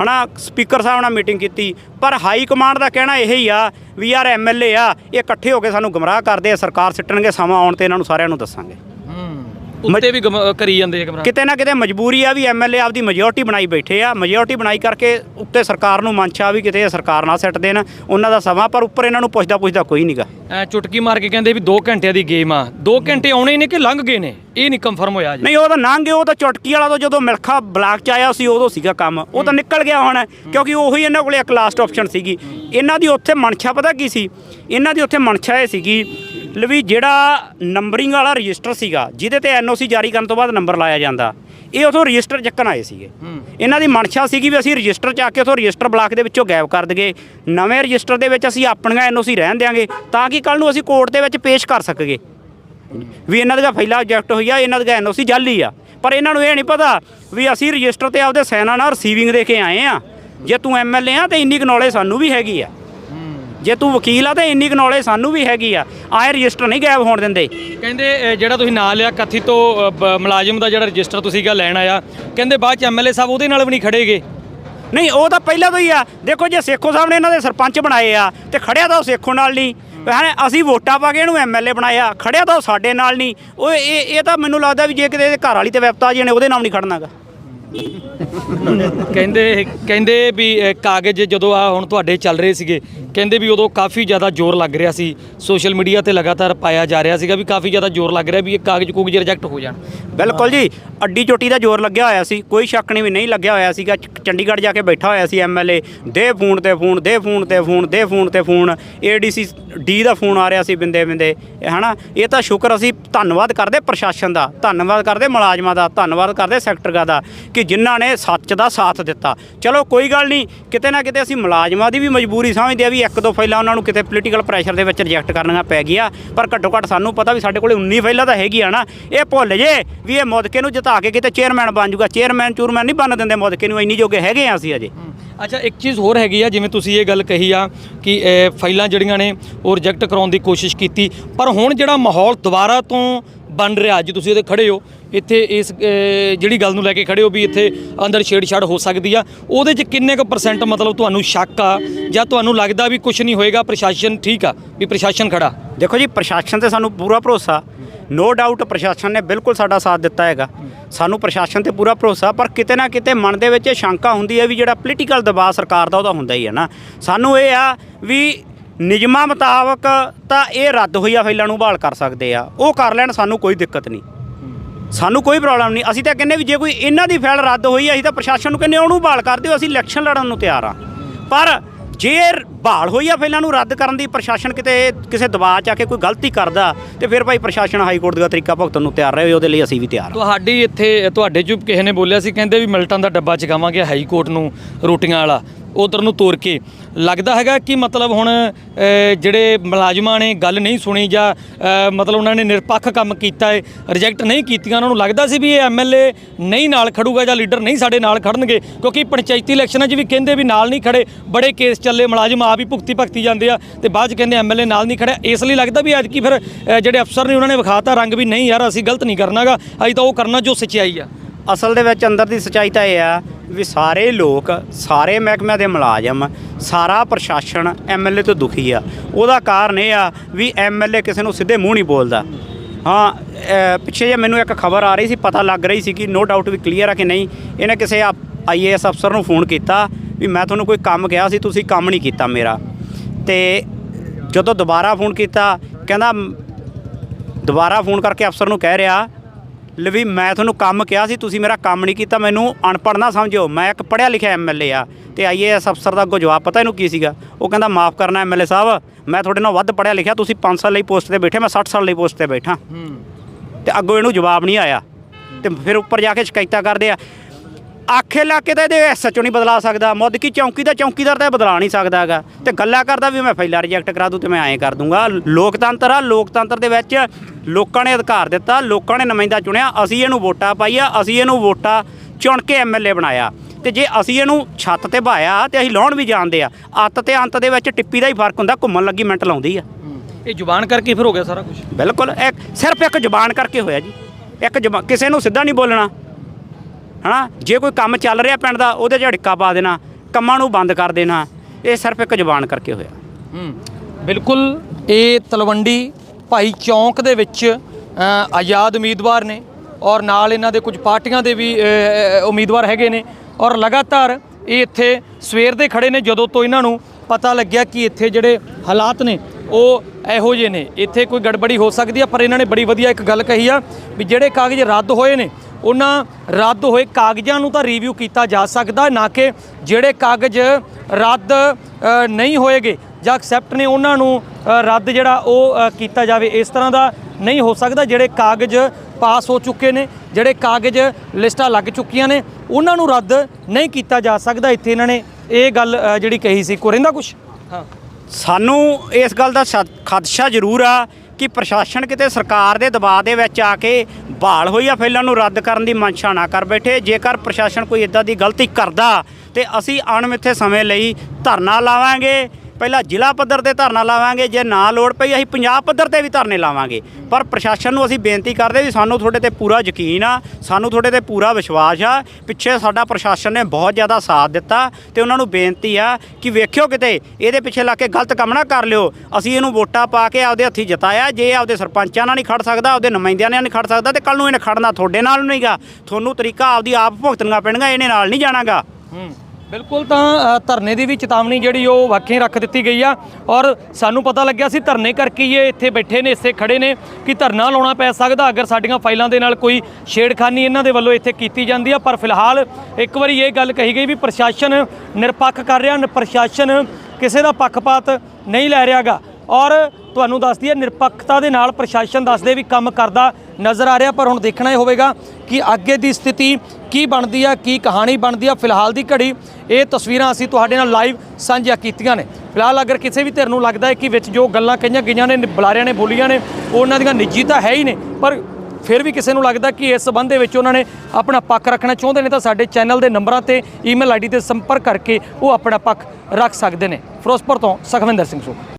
ਹਨਾ, ਸਪੀਕਰ ਸਾਹਿਬ ਨਾਲ ਮੀਟਿੰਗ ਕੀਤੀ। ਪਰ ਹਾਈ ਕਮਾਂਡ ਦਾ ਕਹਿਣਾ ਇਹ ਹੀ ਆ ਵੀ ਯਾਰ ਐਮਐਲਏ ਆ, ਇਹ ਇਕੱਠੇ ਹੋ ਕੇ ਸਾਨੂੰ ਗੁੰਮਰਾਹ ਕਰਦੇ ਆ, ਸਰਕਾਰ ਸਿੱਟਣਗੇ, ਸਮਾਂ ਆਉਣ ਤੇ ਇਹਨਾਂ ਨੂੰ ਸਾਰਿਆਂ ਨੂੰ ਦੱਸਾਂਗੇ। ਉੱਤੇ ਵੀ ਗਮ- ਕਰੀ ਜਾਂਦੇ ਆ ਕਮਰਾ ਕਿਤੇ ਨਾ ਕਿਤੇ ਮਜਬੂਰੀ ਆ ਵੀ ਐਮਐਲਏ ਆਪਦੀ ਮੈਜੋਰਟੀ ਬਣਾਈ ਬੈਠੇ ਆ। ਮੈਜੋਰਟੀ ਬਣਾਈ ਕਰਕੇ ਉੱਤੇ ਸਰਕਾਰ ਨੂੰ ਮਨਸ਼ਾ ਵੀ ਕਿਤੇ ਇਹ ਸਰਕਾਰ ਨਾਲ ਸਿੱਟ ਦੇਣ। ਉਹਨਾਂ ਦਾ ਸਮਾਂ ਪਰ ਉੱਪਰ ਇਹਨਾਂ ਨੂੰ ਪੁੱਛਦਾ ਪੁੱਛਦਾ ਕੋਈ ਨਹੀਂਗਾ ਐ ਚੁਟਕੀ ਮਾਰ ਕੇ ਕਹਿੰਦੇ ਵੀ 2 ਘੰਟਿਆਂ ਦੀ ਗੇਮ ਆ। 2 ਘੰਟੇ ਆਉਣੇ ਨੇ ਕਿ ਲੰਘ ਗਏ ਨੇ? ਇਹ ਨਹੀਂ ਕੰਫਰਮ ਹੋਇਆ ਜੀ ਨਹੀਂ ਉਹ ਤਾਂ ਲੰਘ ਗਿਆ ਉਹ ਤਾਂ ਚੁਟਕੀ ਵਾਲਾ ਤੋਂ ਜਦੋਂ ਮਿਲਖਾ ਬਲਾਕ ਚ ਆਇਆ ਸੀ ਉਦੋਂ ਸੀਗਾ ਕੰਮ। ਉਹ ਤਾਂ ਨਿਕਲ ਗਿਆ ਹੁਣ ਕਿਉਂਕਿ ਉਹੀ ਇਹਨਾਂ ਕੋਲੇ ਇੱਕ ਲਾਸਟ ਆਪਸ਼ਨ ਸੀਗੀ। ਇਹਨਾਂ ਦੀ ਉੱਥੇ ਮਨਸ਼ਾ ਪਤਾ ਕੀ ਸੀ? ਇਹਨਾਂ ਦੀ ਉੱਥੇ ਮਨਸ਼ਾ ਇਹ ਸੀਗੀ ਲਵੀ ਜਿਹੜਾ ਨੰਬਰਿੰਗ ਵਾਲਾ ਰਜਿਸਟਰ ਸੀਗਾ ਜਿਹਦੇ ਤੇ ਐਨਓਸੀ ਜਾਰੀ ਕਰਨ ਤੋਂ ਬਾਅਦ ਨੰਬਰ ਲਾਇਆ ਜਾਂਦਾ ਇਹ ਉਥੋਂ ਰਜਿਸਟਰ ਚੱਕਣ ਆਏ ਸੀਗੇ। ਇਹਨਾਂ ਦੀ ਮਨਸ਼ਾ ਸੀਗੀ ਵੀ ਅਸੀਂ ਰਜਿਸਟਰ ਚੱਕ ਕੇ ਉਥੋਂ ਰਜਿਸਟਰ ਬਲਾਕ ਦੇ ਵਿੱਚੋਂ ਗਾਇਬ ਕਰ ਦਈਏ। ਨਵੇਂ ਰਜਿਸਟਰ ਦੇ ਵਿੱਚ ਅਸੀਂ ਆਪਣੀਆਂ ਐਨਓਸੀ ਰਹਿਣ ਦਿਆਂਗੇ ਤਾਂ ਕਿ ਕੱਲ ਨੂੰ ਅਸੀਂ ਕੋਰਟ ਦੇ ਵਿੱਚ ਪੇਸ਼ ਕਰ ਸਕੀਏ। ਵੀ ਇਹਨਾਂ ਦਾ ਫਾਈਲਾਂ ਰਿਜੈਕਟ ਹੋਈ ਆ ਇਹਨਾਂ ਦਾ ਐਨਓਸੀ ਜਾਲੀ ਆ। ਪਰ ਇਹਨਾਂ ਨੂੰ ਇਹ ਨਹੀਂ ਪਤਾ ਵੀ ਅਸੀਂ ਰਜਿਸਟਰ ਤੇ ਆਪਦੇ ਸਾਈਨਾਂ ਨਾਲ ਰਿਸੀਵਿੰਗ ਦੇ ਕੇ ਆਏ ਆ। ਜੇ ਤੂੰ ਐਮਐਲਏ ਆ ਤੇ ਇੰਨੀ ਨੌਲੇਜ ਸਾਨੂੰ ਵੀ ਹੈਗੀ ਆ। ਜੇ ਤੂੰ ਵਕੀਲ ਆ ਤੇ ਇੰਨੀ ਨੌਲੇਜ ਸਾਨੂੰ ਵੀ ਹੈਗੀ ਆ। ਆਏ ਰਜਿਸਟਰ ਨਹੀਂ ਗਾਇਬ ਹੋਣ ਦਿੰਦੇ। ਕਹਿੰਦੇ ਅ, ਜਿਹੜਾ ਤੁਸੀਂ ਨਾਂ ਲਿਆ ਕਥਿਤ ਤੋਂ ਅ, ਬ- ਮੁਲਾਜ਼ਮ ਦਾ ਜਿਹੜਾ ਰਜਿਸਟਰ ਤੁਸੀਂ ਕਿਹਾ ਲੈਣ ਆਇਆ ਕਹਿੰਦੇ ਬਾਅਦ ਚ ਐਮਐਲਏ ਸਾਹਿਬ ਉਹਦੇ ਨਾਲ ਵੀ ਨਹੀਂ ਖੜੇਗੇ ਨਹੀਂ ਉਹ ਤਾਂ ਪਹਿਲਾਂ ਤੋਂ ਹੀ ਆ। ਦੇਖੋ ਜੇ ਸੇਖੋ ਸਾਹਿਬ ਨੇ ਇਹਨਾਂ ਦੇ ਸਰਪੰਚ ਬਣਾਏ ਆ ਤੇ ਖੜਿਆ ਤਾਂ ਉਹ ਸੇਖੋ ਨਾਲ ਨਹੀਂ। ਹੈ ਅਸੀਂ ਵੋਟਾਂ ਪਾ ਕੇ ਇਹਨੂੰ ਐਮਐਲਏ ਬਣਾਇਆ, ਖੜਿਆ ਤਾਂ ਉਹ ਸਾਡੇ ਨਾਲ ਨਹੀਂ। ਉਹ ਇਹ ਇਹ ਤਾਂ ਮੈਨੂੰ ਲੱਗਦਾ ਵੀ ਜੇ ਕਿਤੇ ਇਹਦੇ ਘਰ ਵਾਲੀ ਤੇ ਵਿਪਤਾ ਜੀ ਨੇ, ਉਹਦੇ ਨਾਲ ਨਹੀਂ ਖੜਨਾਗਾ ਕਹਿੰਦੇ ਕਹਿੰਦੇ ਵੀ ਕਾਗਜ਼ ਜਦੋਂ ਆ ਹੁਣ ਤੁਹਾਡੇ ਚੱਲ ਰਹੇ ਸੀਗੇ ਕਹਿੰਦੇ ਵੀ ਉਦੋਂ ਕਾਫੀ ਜ਼ਿਆਦਾ ਜ਼ੋਰ ਲੱਗ ਰਿਹਾ ਸੀ। ਸੋਸ਼ਲ ਮੀਡੀਆ ਤੇ ਲਗਾਤਾਰ ਪਾਇਆ ਜਾ ਰਿਹਾ ਸੀਗਾ ਵੀ ਕਾਫੀ ਜ਼ਿਆਦਾ ਜ਼ੋਰ ਲੱਗ ਰਿਹਾ ਵੀ ਇਹ ਕਾਗਜ਼ ਕੂਗਜ਼ ਰਿਜੈਕਟ ਹੋ ਜਾਣ। ਬਿਲਕੁਲ ਜੀ, ਅੱਡੀ ਚੋਟੀ ਦਾ ਜ਼ੋਰ ਲੱਗਿਆ ਹੋਇਆ ਸੀ, ਕੋਈ ਸ਼ੱਕ ਨਹੀਂ ਵੀ ਨਹੀਂ ਲੱਗਿਆ ਹੋਇਆ ਸੀਗਾ। ਚ- ਚੰਡੀਗੜ੍ਹ ਜਾ ਕੇ ਬੈਠਾ ਹੋਇਆ ਸੀ ਐਮਐਲਏ ਦੇ ਫੋਨ ਤੇ ਫੋਨ, ਦੇ ਫੋਨ ਤੇ ਫੋਨ, ਦੇ ਫੋਨ ਤੇ ਫੋਨ ਏਡੀਸੀ ਡੀ ਦਾ ਫੋਨ ਆ ਰਿਹਾ ਸੀ ਬਿੰਦੇ ਬਿੰਦੇ ਇਹ ਹਨਾ? ਇਹ ਤਾਂ ਸ਼ੁਕਰ ਅਸੀਂ ਧੰਨਵਾਦ ਕਰਦੇ ਪ੍ਰਸ਼ਾਸਨ ਦਾ, ਧੰਨਵਾਦ ਕਰਦੇ ਮੁਲਾਜ਼ਮਾਂ ਦਾ, ਧੰਨਵਾਦ ਕਰਦੇ ਸੈਕਟਰਾਂ ਦਾ ਕਿ ਜਿਨ੍ਹਾਂ ਨੇ ਸੱਚ ਦਾ ਸਾਥ ਦਿੱਤਾ। ਚਲੋ ਕੋਈ ਗੱਲ ਨਹੀਂ, ਕਿਤੇ ਨਾ ਕਿਤੇ ਅਸੀਂ ਮੁਲਾਜ਼ਮਾਂ ਦੀ ਵੀ ਮਜਬੂਰੀ ਸਮਝਦੇ ਆ ਵੀ ਇੱਕ ਦੋ ਫਾਈਲਾਂ ਉਹਨਾਂ ਨੂੰ ਕਿਤੇ ਪੋਲੀਟੀਕਲ ਪ੍ਰੈਸ਼ਰ ਦੇ ਵਿੱਚ ਰਿਜੈਕਟ ਕਰਨੀਆਂ ਪੈ ਗਈਆਂ, ਪਰ ਘੱਟੋ ਘੱਟ ਸਾਨੂੰ ਪਤਾ ਵੀ ਸਾਡੇ ਕੋਲੇ 19 ਫਾਈਲਾਂ ਤਾਂ ਹੈਗੀਆਂ ਨਾ। ਇਹ ਭੁੱਲ ਜੇ ਵੀ ਇਹ ਮੁਦਕੇ ਨੂੰ ਜਿਤਾ ਕੇ ਕਿਤੇ ਚੇਅਰਮੈਨ ਬਣ ਜਾਊਗਾ। ਚੇਅਰਮੈਨ ਚੂਰਮੈਨ ਨਹੀਂ ਬਣ ਦਿੰਦੇ ਮੁਦਕੇ ਨੂੰ, ਇੰਨੀ ਜੋਗੇ ਹੈਗੇ ਆ ਅਸੀਂ ਅਜੇ। ਅੱਛਾ, ਇੱਕ ਚੀਜ਼ ਹੋਰ ਹੈਗੀ ਆ, ਜਿਵੇਂ ਤੁਸੀਂ ਇਹ ਗੱਲ ਕਹੀ ਆ ਕਿ ਫਾਈਲਾਂ ਜਿਹੜੀਆਂ ਨੇ ਉਹ ਰਿਜੈਕਟ ਕਰਾਉਣ ਦੀ ਕੋਸ਼ਿਸ਼ ਕੀਤੀ, ਪਰ ਹੁਣ ਜਿਹੜਾ ਮਾਹੌਲ ਦੁਬਾਰਾ ਤੋਂ ਬਣ ਰਿਹਾ। ਅੱਜ ਤੁਸੀਂ ਇਹਦੇ ਖੜੇ ਹੋ। ਇੱਥੇ ਇਸ ਜਿਹੜੀ ਗੱਲ ਨੂੰ ਲੈ ਕੇ ਖੜੇ ਹੋ ਵੀ ਇੱਥੇ ਅੰਦਰ ਛੇੜਛਾੜ ਹੋ ਸਕਦੀ ਆ। ਉਹਦੇ 'ਚ ਕਿੰਨੇ ਕੁ ਪਰਸੈਂਟ ਮਤਲਬ ਤੁਹਾਨੂੰ ਸ਼ੱਕ ਆ? ਜਾਂ ਤੁਹਾਨੂੰ ਲੱਗਦਾ ਵੀ ਕੁਝ ਨਹੀਂ ਹੋਏਗਾ, ਪ੍ਰਸ਼ਾਸਨ ਠੀਕ ਆ, ਵੀ ਪ੍ਰਸ਼ਾਸਨ ਖੜਾ? ਦੇਖੋ ਜੀ, ਪ੍ਰਸ਼ਾਸਨ ਤੇ ਸਾਨੂੰ ਪੂਰਾ ਭਰੋਸਾ। ਨੋ ਡਾਊਟ ਪ੍ਰਸ਼ਾਸਨ ਨੇ ਬਿਲਕੁਲ ਸਾਡਾ ਸਾਥ ਦਿੱਤਾ ਹੈਗਾ। ਸਾਨੂੰ ਪ੍ਰਸ਼ਾਸਨ ਤੇ ਪੂਰਾ ਭਰੋਸਾ, ਪਰ ਕਿਤੇ ਨਾ ਕਿਤੇ ਮਨ ਦੇ ਵਿੱਚ ਇਹ ਸ਼ੰਕਾ ਹੁੰਦੀ ਹੈ ਵੀ ਜਿਹੜਾ ਪੋਲੀਟੀਕਲ ਦਬਾਅ ਸਰਕਾਰ ਦਾ ਉਹਦਾ ਹੁੰਦਾ ਹੀ ਹੈ ਨਾ। ਸਾਨੂੰ ਇਹ ਆ ਵੀ ਨਿਯਮਾਂ ਮੁਤਾਬਕ ਤਾਂ ਇਹ ਰੱਦ ਹੋਈ ਆ, ਫਾਈਲਾਂ ਨੂੰ ਬਹਾਲ ਕਰ ਸਕਦੇ ਆ। ਉਹ ਕਰ ਲੈਣ, ਸਾਨੂੰ ਕੋਈ ਦਿੱਕਤ ਨਹੀਂ। ਸਾਨੂੰ ਕੋਈ ਪ੍ਰੋਬਲਮ ਨਹੀਂ। ਅਸੀਂ ਤਾਂ ਕਹਿੰਦੇ ਵੀ ਜੇ ਕੋਈ ਇਹਨਾਂ ਦੀ ਫਾਈਲ ਰੱਦ ਹੋਈ ਅਸੀਂ ਤਾਂ ਪ੍ਰਸ਼ਾਸਨ ਨੂੰ ਕਹਿੰਦੇ ਉਹਨੂੰ ਬਹਾਲ ਕਰ ਦਿਓ, ਅਸੀਂ ਇਲੈਕਸ਼ਨ ਲੜਨ ਨੂੰ ਤਿਆਰ ਆ। ਪਰ ਜੇ ਬਹਾਲ ਹੋਈ ਆ, ਫਾਈਲਾਂ ਨੂੰ ਰੱਦ ਕਰਨ ਦੀ, ਪ੍ਰਸ਼ਾਸਨ ਕਿਤੇ ਕਿਸੇ ਦਬਾਅ ਚ ਆ ਕੇ ਕੋਈ ਗਲਤੀ ਕਰਦਾ, ਤੇ ਫਿਰ ਭਾਈ ਪ੍ਰਸ਼ਾਸਨ ਹਾਈ ਕੋਰਟ ਦਾ ਤਰੀਕਾ ਭੁਗਤਣ ਨੂੰ ਤਿਆਰ ਰਹੇ, ਉਹਦੇ ਲਈ ਅਸੀਂ ਵੀ ਤਿਆਰ ਤੁਹਾਡੀ ਇੱਥੇ, ਤੁਹਾਡੇ ਚੋਂ ਕਿਸੇ ਨੇ ਬੋਲਿਆ ਸੀ, ਕਹਿੰਦੇ ਵੀ ਮਿਲਟਾਂ ਦਾ ਡੱਬਾ ਚਗਾਵਾਂਗੇ ਹਾਈ ਕੋਰਟ ਨੂੰ ਰੋਟੀਆਂ ਵਾਲਾ। ਉਧਰ ਨੂੰ ਤੋਰ ਕੇ। ਲੱਗਦਾ ਹੈਗਾ ਕਿ ਮਤਲਬ ਹੁਣ ਜਿਹੜੇ ਮੁਲਾਜ਼ਮਾਂ ਨੇ ਗੱਲ ਨਹੀਂ ਸੁਣੀ ਜਾਂ ਮਤਲਬ ਉਹਨਾਂ ਨੇ ਨਿਰਪੱਖ ਕੰਮ ਕੀਤਾ ਹੈ ਰਿਜੈਕਟ ਨਹੀਂ ਕੀਤੀਆਂ, ਉਹਨਾਂ ਨੂੰ ਲੱਗਦਾ ਸੀ ਵੀ ਇਹ ਐਮਐਲਏ ਨਹੀਂ ਨਾਲ ਖੜੂਗਾ ਜਾਂ ਲੀਡਰ ਨਹੀਂ ਸਾਡੇ ਨਾਲ ਖੜਨਗੇ, ਕਿਉਂਕਿ ਪੰਚਾਇਤੀ ਇਲੈਕਸ਼ਨਾਂ 'ਚ ਵੀ ਕਹਿੰਦੇ ਵੀ ਨਾਲ ਨਹੀਂ ਖੜੇ, ਬੜੇ ਕੇਸ ਚੱਲੇ, ਮੁਲਾਜ਼ਮ ਆਪ ਹੀ ਭੁਗਤੀ ਭਗਤੀ ਜਾਂਦੇ ਆ ਤੇ ਬਾਅਦ 'ਚ ਕਹਿੰਦੇ ਐਮਐਲਏ ਨਾਲ ਨਹੀਂ ਖੜਿਆ। ਇਸ ਲਈ ਲੱਗਦਾ ਵੀ ਅੱਜ ਕੀ ਫਿਰ ਜਿਹੜੇ ਅਫਸਰ ਨੇ ਉਹਨਾਂ ਨੇ ਵਿਖਾਤਾ ਰੰਗ ਵੀ ਨਹੀਂ ਯਾਰ, ਅਸੀਂ ਗਲਤ ਨਹੀਂ ਕਰਨਾਗਾ, ਅਸੀਂ ਤਾਂ ਉਹ ਕਰਨਾ ਜੋ ਸੱਚਾਈ ਆ। ਅਸਲ ਦੇ ਵਿੱਚ ਅੰਦਰ ਦੀ ਸੱਚਾਈ ਤਾਂ ਇਹ ਆ ਵੀ ਸਾਰੇ ਲੋਕ, ਸਾਰੇ ਮਹਿਕਮਿਆਂ ਦੇ ਮੁਲਾਜ਼ਮ, ਸਾਰਾ ਪ੍ਰਸ਼ਾਸਨ ਐਮਐਲਏ ਤੋਂ ਦੁਖੀ ਆ। ਉਹਦਾ ਕਾਰਨ ਇਹ ਆ ਵੀ ਐਮਐਲਏ ਕਿਸੇ ਨੂੰ ਸਿੱਧੇ ਮੂੰਹ ਨਹੀਂ ਬੋਲਦਾ। ਹਾਂ ਪਿੱਛੇ ਜੇ ਮੈਨੂੰ ਇੱਕ ਖਬਰ ਆ ਰਹੀ ਸੀ, ਪਤਾ ਲੱਗ ਰਹੀ ਸੀ ਕਿ ਨੋ ਡਾਊਟ ਵੀ ਕਲੀਅਰ ਆ ਕਿ ਨਹੀਂ। ਇਹਨੇ ਕਿਸੇ ਆਈਏਐਸ ਅਫਸਰ ਨੂੰ ਫੋਨ ਕੀਤਾ ਵੀ ਮੈਂ ਤੁਹਾਨੂੰ ਕੋਈ ਕੰਮ ਕਿਹਾ ਸੀ, ਤੁਸੀਂ ਕੰਮ ਨਹੀਂ ਕੀਤਾ ਮੇਰਾ। ਤੇ ਜਦੋਂ ਦੁਬਾਰਾ ਫੋਨ ਕੀਤਾ, ਕਹਿੰਦਾ, ਦੁਬਾਰਾ ਫੋਨ ਕਰਕੇ ਅਫਸਰ ਨੂੰ ਕਹਿ ਰਿਹਾ ਲੈ ਵੀ ਮੈਂ ਤੁਹਾਨੂੰ ਕੰਮ ਕਿਹਾ ਸੀ ਤੁਸੀਂ ਮੇਰਾ ਕੰਮ ਨਹੀਂ ਕੀਤਾ ਮੈਨੂੰ ਅਨਪੜ੍ਹ ਨਾ ਸਮਝੋ ਮੈਂ ਇੱਕ ਪੜ੍ਹਿਆ ਲਿਖਿਆ ਐਮਐਲਏ ਆ ਤੇ ਆਈਏਐਸ ਅਫਸਰ ਦਾ ਅੱਗੋਂ ਜਵਾਬ ਪਤਾ ਇਹਨੂੰ ਕੀ ਸੀਗਾ? ਉਹ ਕਹਿੰਦਾ ਮਾਫ ਕਰਨਾ ਐਮਐਲਏ ਸਾਹਿਬ ਮੈਂ ਤੁਹਾਡੇ ਨਾਲ ਵੱਧ ਪੜ੍ਹਿਆ ਲਿਖਿਆ ਤੁਸੀਂ 5 ਸਾਲ ਲਈ ਪੋਸਟ ਤੇ ਬੈਠੇ ਮੈਂ 60 ਸਾਲ ਲਈ ਪੋਸਟ ਤੇ ਬੈਠਾ। ਤੇ ਅੱਗੋਂ ਇਹਨੂੰ ਜਵਾਬ ਨਹੀਂ ਆਇਆ। ਤੇ ਫਿਰ ਉੱਪਰ ਜਾ ਕੇ ਸ਼ਿਕਾਇਤਾਂ ਕਰਦੇ ਆ। ਆਖੇ ਇਲਾਕੇ ਦਾ ਇਹਦੇ ਐਸਐਚਓ ਨਹੀਂ ਬਦਲਾ ਸਕਦਾ। ਮੁੱਦ ਕੀ ਚੌਂਕੀ ਦਾ ਚੌਂਕੀਦਾਰ ਤਾਂ ਇਹ ਬਦਲਾ ਨਹੀਂ ਸਕਦਾ ਹੈਗਾ। ਤੇ ਗੱਲਾਂ ਕਰਦਾ ਵੀ ਮੈਂ ਫਾਈਲਾਂ ਰਿਜੈਕਟ ਕਰਾ ਦੂੰ ਤੇ ਮੈਂ ਐਂ ਕਰ ਦੂੰਗਾ। ਲੋਕਤੰਤਰ ਆ ਲੋਕਤੰਤਰ ਦੇ ਵਿੱਚ ਲੋਕਾਂ ਨੇ ਅਧਿਕਾਰ ਦਿੱਤਾ ਲੋਕਾਂ ਨੇ ਨੁਮਾਇੰਦਾ ਚੁਣਿਆ। ਅਸੀਂ ਇਹਨੂੰ ਵੋਟਾਂ ਪਾਈਆ ਅਸੀਂ ਇਹਨੂੰ ਵੋਟਾਂ ਚੁਣ ਕੇ ਐਮਐਲਏ ਬਣਾਇਆ। ਤੇ ਜੇ ਅਸੀਂ ਇਹਨੂੰ ਛੱਤ ਤੇ ਭਾਇਆ ਤੇ ਅਸੀਂ ਲਾਉਣ ਵੀ ਜਾਣਦੇ ਆ। ਅੱਤ ਤੇ ਅੰਤ ਦੇ ਵਿੱਚ ਟਿੱਪੀ ਦਾ ਹੀ ਫ਼ਰਕ ਹੁੰਦਾ ਘੁੰਮਣ ਲੱਗੀ ਮਿੰਟ ਲਾਉਂਦੀ ਆ। ਇਹ ਜ਼ੁਬਾਨ ਕਰਕੇ ਫਿਰ ਹੋ ਗਿਆ ਸਾਰਾ ਕੁਝ ਬਿਲਕੁਲ ਇੱਕ ਸਿਰਫ ਇੱਕ ਜ਼ੁਬਾਨ ਕਰਕੇ ਹੋਇਆ ਜੀ। ਇੱਕ ਜ਼ੁਬਾਨ ਕਿਸੇ ਨੂੰ ਸਿੱਧਾ ਨਹੀਂ ਬੋਲਣਾ। ਹਨਾ? ਜੇ ਕੋਈ ਕੰਮ ਚੱਲ ਰਿਹਾ ਪਿੰਡ ਦਾ, ਉਹਦੇ 'ਚ ਢਿੱਕਾ ਪਾ ਦੇਣਾ, ਕੰਮਾਂ ਨੂੰ ਬੰਦ ਕਰ ਦੇਣਾ, ਇਹ ਸਿਰਫ ਇੱਕ ਜ਼ੁਬਾਨ ਕਰਕੇ ਹੋਇਆ। ਹੂੰ, ਬਿਲਕੁਲ, ਇਹ ਤਲਵੰਡੀ ਭਾਈ ਚੌਂਕ ਦੇ ਵਿੱਚ ਆਜ਼ਾਦ ਉਮੀਦਵਾਰ ਨੇ ਔਰ ਨਾਲ ਇਹਨਾਂ ਦੇ ਕੁਝ ਪਾਰਟੀਆਂ ਦੇ ਵੀ ਉਮੀਦਵਾਰ ਹੈਗੇ ਨੇ ਔਰ ਲਗਾਤਾਰ ਇਹ ਇੱਥੇ ਸਵੇਰ ਦੇ ਖੜੇ ਨੇ, ਜਦੋਂ ਤੋਂ ਇਹਨਾਂ ਨੂੰ ਪਤਾ ਲੱਗਿਆ ਕਿ ਇੱਥੇ ਜਿਹੜੇ ਹਾਲਾਤ ਨੇ, ਉਹ ਇਹੋ ਜਿਹੇ ਨੇ। ਇੱਥੇ ਕੋਈ ਗੜਬੜੀ ਹੋ ਸਕਦੀ ਆ, ਪਰ ਇਹਨਾਂ ਨੇ ਬੜੀ ਵਧੀਆ ਇੱਕ ਗੱਲ ਕਹੀ ਆ ਵੀ ਜਿਹੜੇ ਕਾਗਜ਼ ਰੱਦ ਹੋਏ ਨੇ ਉਹਨਾਂ ਰੱਦ ਹੋਏ ਕਾਗਜ਼ਾਂ ਨੂੰ ਤਾਂ ਰਿਵਿਊ ਕੀਤਾ ਜਾ ਸਕਦਾ, ਨਾ ਕਿ ਜਿਹੜੇ ਕਾਗਜ਼ ਰੱਦ ਨਹੀਂ ਹੋਏਗੇ ਜਾਂ ਐਕਸੈਪਟ ਨੇ ਉਹਨਾਂ ਨੂੰ ਰੱਦ ਜਿਹੜਾ ਉਹ ਕੀਤਾ ਜਾਵੇ। ਇਸ ਤਰ੍ਹਾਂ ਦਾ ਨਹੀਂ ਹੋ ਸਕਦਾ। ਜਿਹੜੇ ਕਾਗਜ਼ ਪਾਸ ਹੋ ਚੁੱਕੇ ਨੇ, ਜਿਹੜੇ ਕਾਗਜ਼ ਲਿਸਟਾਂ ਲੱਗ ਚੁੱਕੀਆਂ ਨੇ, ਉਹਨਾਂ ਨੂੰ ਰੱਦ ਨਹੀਂ ਕੀਤਾ ਜਾ ਸਕਦਾ। ਇੱਥੇ ਇਹਨਾਂ ਨੇ ਇਹ ਗੱਲ ਜਿਹੜੀ ਕਹੀ ਸੀ। ਕੋ ਰਹਿੰਦਾ ਕੁਛ? ਹਾਂ। ਸਾਨੂੰ ਇਸ ਗੱਲ ਦਾ ਸ਼- ਖਦਸ਼ਾ ਜ਼ਰੂਰ ਆ ਕਿ ਪ੍ਰਸ਼ਾਸਨ ਕਿਤੇ ਸਰਕਾਰ ਦੇ ਦਬਾਅ ਦੇ ਵਿੱਚ ਆ ਕੇ ਬਹਾਲ ਹੋਈ ਆ ਫੈਲਾਂ ਨੂੰ ਰੱਦ ਕਰਨ ਦੀ ਮਨਸ਼ਾ ਨਾ ਕਰ ਬੈਠੇ। ਜੇਕਰ ਪ੍ਰਸ਼ਾਸਨ ਕੋਈ ਇਦਾਂ ਦੀ ਗਲਤੀ ਕਰਦਾ ਤੇ ਅਸੀਂ ਅਣਮਿੱਥੇ ਸਮੇਂ ਲਈ ਧਰਨਾ ਲਾਵਾਂਗੇ। ਪਹਿਲਾਂ ਜ਼ਿਲ੍ਹਾ ਪੱਧਰ ਤੇ ਧਰਨਾ ਲਾਵਾਂਗੇ, ਜੇ ਨਾ ਲੋੜ ਪਈ ਅਸੀਂ ਪੰਜਾਬ ਪੱਧਰ ਤੇ ਵੀ ਧਰਨੇ ਲਾਵਾਂਗੇ। ਪਰ ਪ੍ਰਸ਼ਾਸਨ ਨੂੰ ਅਸੀਂ ਬੇਨਤੀ ਕਰਦੇ ਵੀ ਸਾਨੂੰ ਤੁਹਾਡੇ ਤੇ ਪੂਰਾ ਯਕੀਨ ਆ, ਸਾਨੂੰ ਤੁਹਾਡੇ ਤੇ ਪੂਰਾ ਵਿਸ਼ਵਾਸ ਆ। ਪਿੱਛੇ ਸਾਡਾ ਪ੍ਰਸ਼ਾਸਨ ਨੇ ਬਹੁਤ ਜ਼ਿਆਦਾ ਸਾਥ ਦਿੱਤਾ ਤੇ ਉਹਨਾਂ ਨੂੰ ਬੇਨਤੀ ਆ ਕਿ ਵੇਖਿਓ ਕਿਤੇ ਇਹਦੇ ਪਿੱਛੇ ਲਾ ਕੇ ਗਲਤ ਕੰਮ ਨਾ ਕਰ ਲਿਓ। ਅਸੀਂ ਇਹਨੂੰ ਵੋਟਾਂ ਪਾ ਕੇ ਆਪਦੇ ਹੱਥੀ ਜਿਤਾਇਆ, ਜੇ ਆਪਦੇ ਸਰਪੰਚਾਂ ਨਾਲ ਨਹੀਂ ਖੜ ਸਕਦਾ, ਆਪਦੇ ਨੁਮਾਇੰਦਿਆਂ ਨਾਲ ਨਹੀਂ ਖੜ ਸਕਦਾ, ਤੇ ਕੱਲ ਨੂੰ ਇਹਨੇ ਖੜਨਾ ਤੁਹਾਡੇ ਨਾਲ ਨਹੀਂਗਾ ਤੁਹਾਨੂੰ ਤਰੀਕਾ ਆਪਦੀ ਆਪ ਭੁਗਤਣੀਆਂ ਪੈਣਗਾ ਇਹਨੇ ਨਾਲ ਨਹੀਂ ਜਾਣਾਗਾ। ਹੂੰ। ਬਿਲਕੁਲ ਤਾਂ ਧਰਨੇ ਦੀ ਵੀ ਚੇਤਾਵਨੀ ਜਿਹੜੀ ਉਹ ਵਾਕਈ ਰੱਖ ਦਿੱਤੀ ਗਈ ਆ। ਔਰ ਸਾਨੂੰ ਪਤਾ ਲੱਗਿਆ ਸੀ ਧਰਨੇ ਕਰਕੇ ਹੀ ਇਹ ਇੱਥੇ ਬੈਠੇ ਨੇ, ਇੱਥੇ ਖੜੇ ਨੇ ਕਿ ਧਰਨਾ ਲਾਉਣਾ ਪੈ ਸਕਦਾ ਅਗਰ ਸਾਡੀਆਂ ਫਾਈਲਾਂ ਦੇ ਨਾਲ ਕੋਈ ਛੇੜਖਾਨੀ ਇਹਨਾਂ ਦੇ ਵੱਲੋਂ ਇੱਥੇ ਕੀਤੀ ਜਾਂਦੀ ਆ। ਪਰ ਫਿਲਹਾਲ ਇੱਕ ਵਾਰੀ ਇਹ ਗੱਲ ਕਹੀ ਗਈ ਵੀ ਪ੍ਰਸ਼ਾਸਨ ਨਿਰਪੱਖ ਕਰ ਰਿਹਾ ਪ੍ਰਸ਼ਾਸਨ ਕਿਸੇ ਦਾ ਪੱਖਪਾਤ ਨਹੀਂ ਲੈ ਰਿਹਾਗਾ। ਔਰ ਤੁਹਾਨੂੰ ਦੱਸਦੀ ਹੈ ਨਿਰਪੱਖਤਾ ਦੇ ਨਾਲ ਪ੍ਰਸ਼ਾਸਨ ਦੱਸਦੇ ਵੀ ਕੰਮ ਕਰਦਾ ਨਜ਼ਰ ਆ ਰਿਹਾ, ਪਰ ਹੁਣ ਦੇਖਣਾ ਇਹ ਹੋਵੇਗਾ ਕਿ ਅੱਗੇ ਦੀ ਸਥਿਤੀ ਕੀ ਬਣਦੀ ਆ, ਕੀ ਕਹਾਣੀ ਬਣਦੀ ਆ, ਫਿਲਹਾਲ ਦੀ ਘੜੀ ਇਹ ਤਸਵੀਰਾਂ ਅਸੀਂ ਤੁਹਾਡੇ ਨਾਲ ਲਾਈਵ ਸਾਂਝੀਆਂ ਕੀਤੀਆਂ ਨੇ। ਫਿਲਹਾਲ ਅਗਰ ਕਿਸੇ ਵੀ ਧਿਰ ਨੂੰ ਲੱਗਦਾ ਹੈ ਕਿ ਵਿੱਚ ਜੋ ਗੱਲਾਂ ਕਹੀਆਂ ਗਈਆਂ ਨੇ, ਬੁਲਾਰਿਆਂ ਨੇ, ਬੋਲੀਆਂ ਨੇ ਉਹਨਾਂ ਦੀਆਂ ਨਿੱਜੀ ਤਾਂ ਹੈ ਹੀ ਨੇ, ਪਰ ਫਿਰ ਵੀ ਕਿਸੇ ਨੂੰ ਲੱਗਦਾ ਕਿ ਇਸ ਸਬੰਧ ਦੇ ਵਿੱਚ ਉਹਨਾਂ ਨੇ ਆਪਣਾ ਪੱਖ ਰੱਖਣਾ ਚਾਹੁੰਦੇ ਨੇ ਤਾਂ ਸਾਡੇ ਚੈਨਲ ਦੇ ਨੰਬਰਾਂ ਤੇ ਈਮੇਲ ਆਈਡੀ ਤੇ ਸੰਪਰਕ ਕਰਕੇ ਉਹ ਆਪਣਾ ਪੱਖ ਰੱਖ ਸਕਦੇ ਨੇ। ਫਿਰੋਜ਼ਪੁਰ ਤੋਂ ਸਖਵਿੰਦਰ ਸਿੰਘ ਸੂ